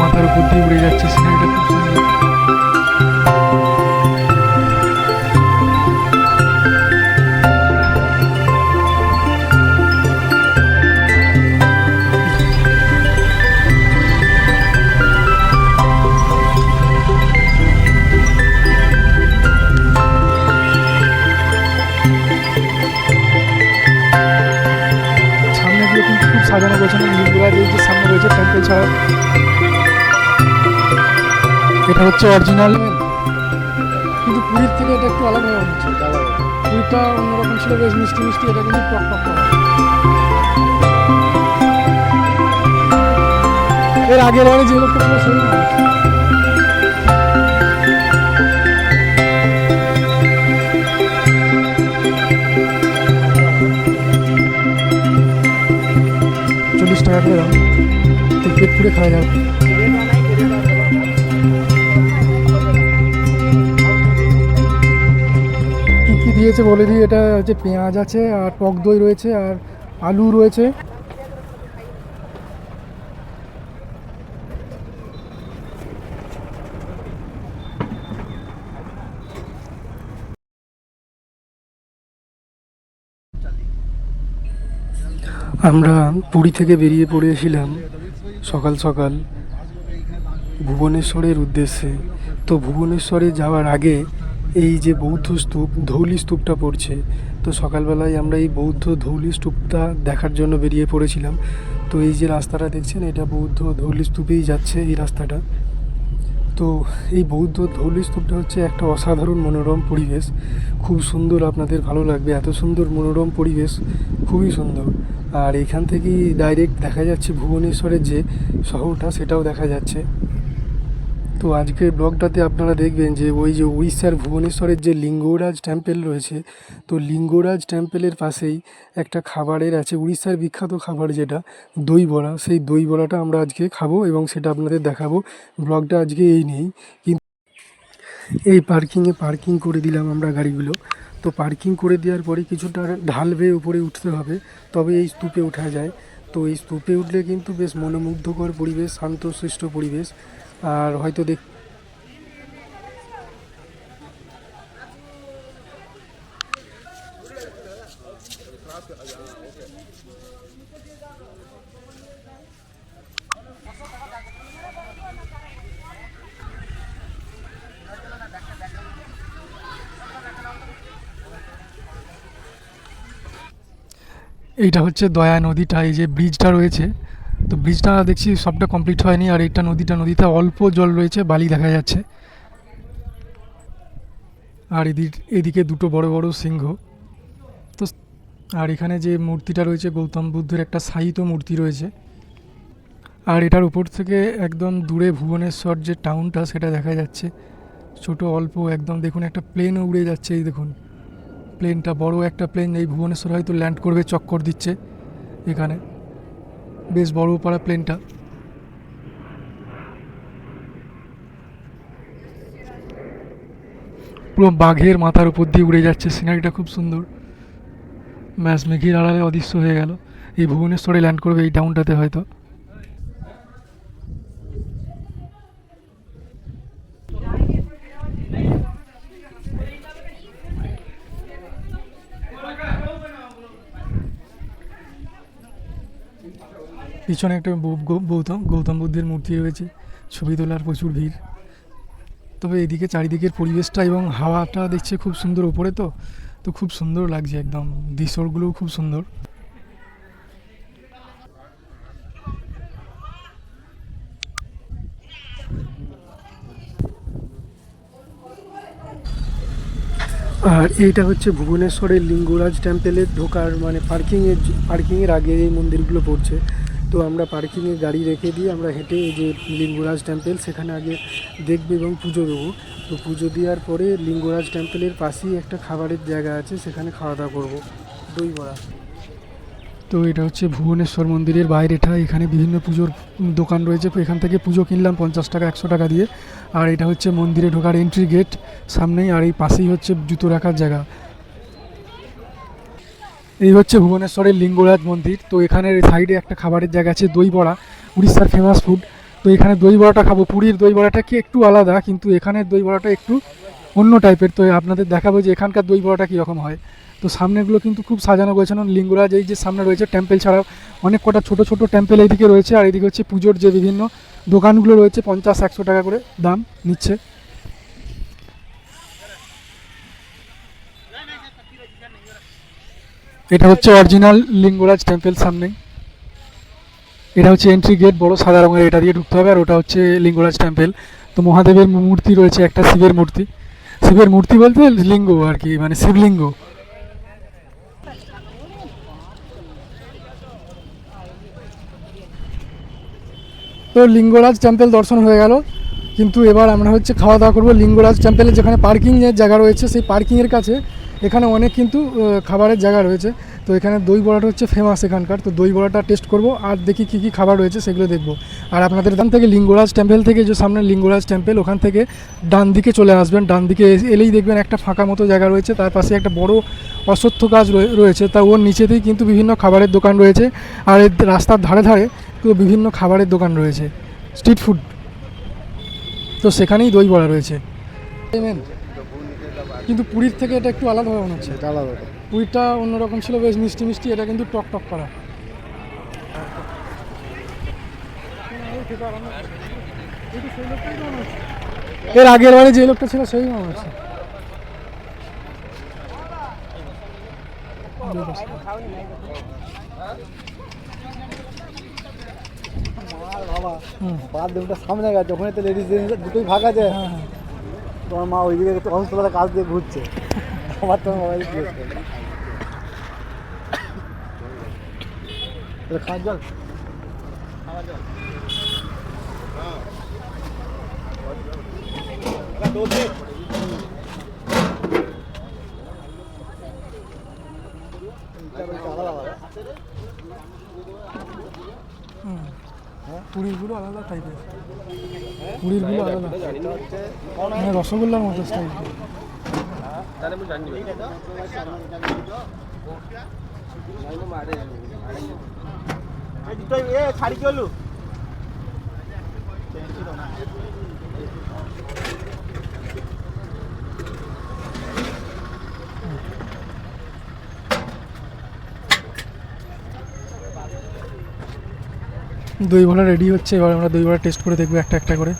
মাথার উপর দিয়ে উড়ে যাচ্ছে সিনারিটা খুব হচ্ছে অরিজিনাল কিন্তু পুরীর থেকে এটা একটু আলাদা হচ্ছে পুরীটা অন্যরকম ছিল, বেশ মিষ্টি মিষ্টি, এটা কিন্তু টক টক এর আগের বারে যে লোকটা চল্লিশ টাকা করে দাম। পেট পুড়ে খাওয়া যাবে। দিয়েছে বলে দিই, এটা হচ্ছে পেঁয়াজ আছে আর টক দই রয়েছে আর আলু রয়েছে। আমরা পুরী থেকে বেরিয়ে পড়েছিলাম সকাল সকাল ভুবনেশ্বরের উদ্দেশ্যে। তো ভুবনেশ্বরে যাওয়ার আগে এই যে বৌদ্ধ স্তূপ, ধৌলি স্তূপটা পড়ছে, তো সকালবেলায় আমরা এই বৌদ্ধ ধৌলি স্তূপটা দেখার জন্য বেরিয়ে পড়েছিলাম। তো এই যে রাস্তাটা দেখছেন, এটা বৌদ্ধ ধৌলি স্তূপেই যাচ্ছে এই রাস্তাটা। তো এই বৌদ্ধ ধৌলি স্তূপটা হচ্ছে একটা অসাধারণ মনোরম পরিবেশ। খুব সুন্দর আপনাদের ভালো লাগবে। এত সুন্দর মনোরম পরিবেশ, খুবই সুন্দর। আর এখান থেকেই ডাইরেক্ট দেখা যাচ্ছে ভুবনেশ্বরের যে শহরটা, সেটাও দেখা যাচ্ছে। তো আজকের ব্লগটাতে আপনারা দেখবেন যে ওই যে উড়িষ্যার ভুবনেশ্বরের যে লিঙ্গরাজ টেম্পেল রয়েছে, তো লিঙ্গরাজ টেম্পেলের পাশেই একটা খাবারের আছে, উড়িষ্যার বিখ্যাত খাবার যেটা দই বড়া সেই দই বড়াটা আমরা আজকে খাব এবং সেটা আপনাদের দেখাবো। ব্লগটা আজকে এই নেই কিন্তু এই পার্কিংয়ে পার্কিং করে দিলাম আমরা গাড়িগুলো। তো পার্কিং করে দেওয়ার পরে কিছুটা ঢাল বেয়ে উপরে উঠতে হবে। তবে এই স্তূপে ওঠা যায়। তো এই স্তূপে উঠলে কিন্তু বেশ মনোমুগ্ধকর পরিবেশ, শান্তশিষ্ট পরিবেশ। আর হয়তো দেখ এইটা হচ্ছে দয়া নদীটা এই যে ব্রিজটা রয়েছে। তো ব্রিজটা দেখছি সবটা কমপ্লিট হয়নি আর এইটা নদীটা, নদীতে অল্প জল রয়েছে, বালি দেখা যাচ্ছে। আর এদিক এদিকে দুটো বড় বড় সিংহ। তো আর এখানে যে মূর্তিটা রয়েছে, গৌতম বুদ্ধের একটা সাহিত্য মূর্তি রয়েছে। আর এটার উপর থেকে একদম দূরে ভুবনেশ্বর যে টাউনটা সেটা দেখা যাচ্ছে। ছোট, অল্প, একদম দেখুন একটা প্লেনও উড়ে যাচ্ছে, এই দেখুন। প্লেনটা বড় একটা প্লেন এই ভুবনেশ্বর হয়তো ল্যান্ড করবে, চক্কর দিচ্ছে এখানে। বেশ বড় পাড়া প্লেনটা। পুরো বাঘের মাথার উপর দিয়ে উড়ে যাচ্ছে, সিনারিটা খুব সুন্দর। ম্যাচ মেঘির আড়ালে অদৃশ্য হয়ে গেল। এই ভুবনেশ্বরে ল্যান্ড করবে এই টাউনটাতে হয়তো। পিছনে একটা গৌতম গৌতম বুদ্ধের মূর্তি রয়েছে, ছবি তোলার প্রচুর ভিড়। তবে এদিকে চারিদিকের পরিবেশটা এবং হাওয়াটা দেখছে খুব সুন্দর ওপরে তো তো খুব সুন্দর লাগছে একদম। দৃশ্যগুলোও খুব সুন্দর। আর এইটা হচ্ছে ভুবনেশ্বরের লিঙ্গরাজ টেম্পেলের ঢোকার মানে পার্কিংয়ের পার্কিংয়ের আগে এই মন্দিরগুলো পড়ছে। তো আমরা পার্কিংয়ে গাড়ি রেখে দিয়ে আমরা হেঁটে এই যে লিঙ্গরাজ টেম্পেল সেখানে আগে দেখব এবং পুজো দেবো। তো পুজো দেওয়ার পরে লিঙ্গরাজ টেম্পেলের পাশেই একটা খাবারের জায়গা আছে, সেখানে খাওয়া দাওয়া করব। দই বড়া। তো এটা হচ্ছে ভুবনেশ্বর মন্দিরের বাইরেটা এখানে বিভিন্ন পুজোর দোকান রয়েছে। এখান থেকে পুজো কিনলাম পঞ্চাশ টাকা, একশো টাকা দিয়ে। আর এটা হচ্ছে মন্দিরে ঢোকার এন্ট্রি গেট সামনেই, আর এই পাশেই হচ্ছে জুতো রাখার জায়গা। এই হচ্ছে ভুবনেশ্বরের লিঙ্গরাজ মন্দির। তো এখানের সাইডে একটা খাবারের জায়গা আছে দই বড়া উড়িষ্যার ফেমাস ফুড তো এখানে দই বড়াটা খাব। পুরীর দই বড়াটা কি একটু আলাদা, কিন্তু এখানের দই বড়াটা একটু অন্য টাইপের তো আপনাদের দেখাবো যে এখানকার দই বড়াটা কীরকম হয়। তো সামনেগুলো কিন্তু খুব সাজানো গোছানো। লিঙ্গরাজ এই যে সামনে রয়েছে টেম্পেল ছাড়াও অনেক কটা ছোটো ছোটো টেম্পেল এইদিকে রয়েছে। আর এইদিকে হচ্ছে পুজোর যে বিভিন্ন দোকানগুলো রয়েছে, পঞ্চাশ একশো টাকা করে দাম নিচ্ছে। এটা হচ্ছে অরিজিনাল লিঙ্গরাজ টেম্পেল সামনে। এটা হচ্ছে এন্ট্রি গেট বড় সাদা রঙের, এটা দিয়ে ঢুকতে হবে আর ওটা হচ্ছে লিঙ্গরাজ টেম্পেল তো মহাদেবের মূর্তি রয়েছে, একটা শিবের মূর্তি। শিবের মূর্তি বলতে লিঙ্গ আর কি মানে শিবলিঙ্গ। তো লিঙ্গরাজ টেম্পল দর্শন হয়ে গেল। কিন্তু এবার আমরা হচ্ছে খাওয়া দাওয়া করব। লিঙ্গরাজ টেম্পলে যেখানে পার্কিংয়ের জায়গা রয়েছে, সেই পার্কিংয়ের কাছে এখানে অনেক কিন্তু খাবারের জায়গা রয়েছে। তো এখানে দই বড়াটা হচ্ছে ফেমাস এখানকার। তো দই বড়াটা টেস্ট করব আর দেখি কী কী খাবার রয়েছে সেগুলো দেখব। আর আপনাদের ডান থেকে লিঙ্গরাজ টেম্পেল থেকে যে সামনে লিঙ্গরাজ টেম্পল ওখান থেকে ডান দিকে চলে আসবেন। ডান দিকে এলেই দেখবেন একটা ফাঁকা মতো জায়গা রয়েছে। তার পাশে একটা বড় অশ্বত্থ গাছ রয়ে- রয়েছে। তা ওর নিচেতেই কিন্তু বিভিন্ন খাবারের দোকান রয়েছে। আর এর রাস্তার ধারে ধারে বিভিন্ন খাবারের দোকান রয়েছে। স্ট্রিট ফুড তো সেখানেই দই বড়া রয়েছে. কিন্তু পুরীর থেকে এটা একটু আলাদা মনে হচ্ছে। এটা আলাদা পুরীরটা অন্যরকম ছিল বেশ মিষ্টি মিষ্টি এটা কিন্তু টক টক করা। এর আগের বারে যে লোকটা ছিল সেই মনে হচ্ছে। দুটো সামনে গেছে ওখানে তো লেডিস দুটোই ভাগ আছে। হ্যাঁ হ্যাঁ। তোমার মা ওই ওইদিকে একটু অসুস্থবেলা কাজ দিয়ে ঘুরছে আমার তোমার মোবাইল খাওয়ার জল হুম। পুরীরগুলো আলাদা টাইপের পুরীরগুলো আলাদা। মানে রসগোল্লার মতো স্টাইল ছাড়ি চলু দই বড়া রেডি হচ্ছে এবার আমরা দই বড়া টেস্ট করে দেখব একটা একটা করে।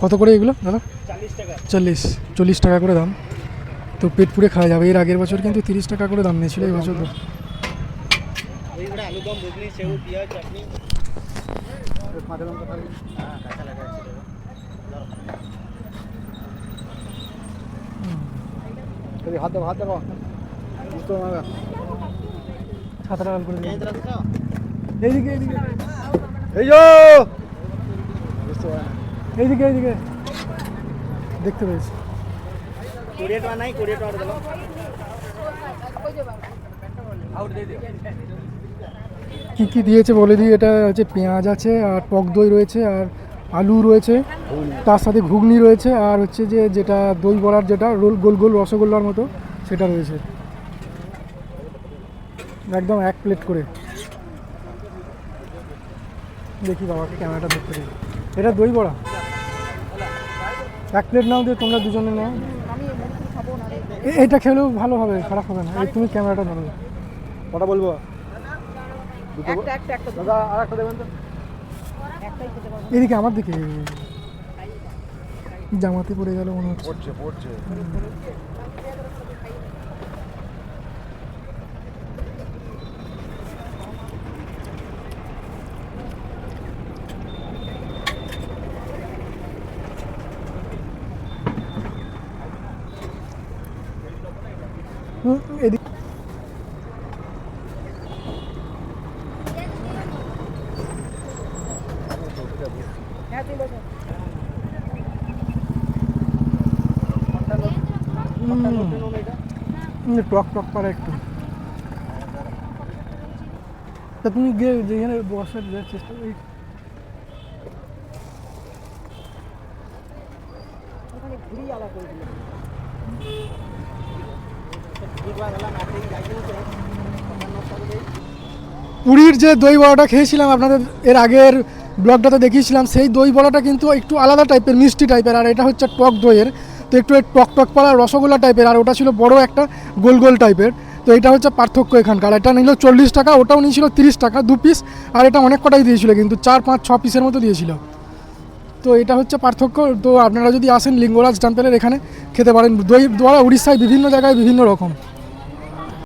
কত করে এগুলো দাদা? চল্লিশ চল্লিশ টাকা করে দাম। তো পেট পুড়ে খাওয়া যাবে। এর আগের বছর কিন্তু তিরিশ টাকা করে দাম নিয়েছিল এই বছর তো। হাত দেবো হাত দেবো সাত টাকা করে দিন। এইদিকে এইদিকে এই যো! এইদিকে এইদিকে দেখতে পেয়েছি। কোড়িয়ে টাকা নাই কোড়িয়ে টাকা দিলাম। কী কী দিয়েছে বলে দিই এটা হচ্ছে পেঁয়াজ আছে আর টক দই রয়েছে আর আলু রয়েছে তার সাথে ঘুগনি রয়েছে আর হচ্ছে যে যেটা দই বড়ার যেটা রোল গোল গোল রসগোল্লার মতো সেটা রয়েছে। একদম এক প্লেট করে। দেখি বাবাকে ক্যামেরাটা দেখতে দিই এটা দই বড়া। এক প্লেট নাও দিয়ে তোমরা দুজনে নাও। এটা খেলেও ভালো হবে খারাপ হবে না। এই তুমি ক্যামেরাটা ধরো। কটা বলব? দাদা আর একটা দেবেন তো? এদিকে আমার দিকে। জামাতে পড়ে গেল মনে হচ্ছে। পড়ছে পড়ছে। টক টক পারে একটু। তা তুমি গিয়ে যেখানে বসার যে চেষ্টা এই পুরীর যে দই বড়াটা খেয়েছিলাম, আপনাদের এর আগের ব্লগটাতে দেখিয়েছিলাম, সেই দই বড়াটা কিন্তু একটু আলাদা টাইপের মিষ্টি টাইপের আর এটা হচ্ছে টক দইয়ের। তো একটু টক টক পাড়া রসগোল্লা টাইপের আর ওটা ছিল বড় একটা গোল গোল টাইপের তো এটা হচ্ছে পার্থক্য এখানকার। এটা নিল চল্লিশ টাকা, ওটাও নিয়েছিল তিরিশ টাকা, দু পিস আর এটা অনেক কটাই দিয়েছিল কিন্তু, চার, পাঁচ, ছ পিসের মতো দিয়েছিল। তো এটা হচ্ছে পার্থক্য। তো আপনারা যদি আসেন লিঙ্গরাজ টেম্পেলের এখানে, খেতে পারেন। দই বড়া উড়িষ্যায় বিভিন্ন জায়গায় বিভিন্ন রকম।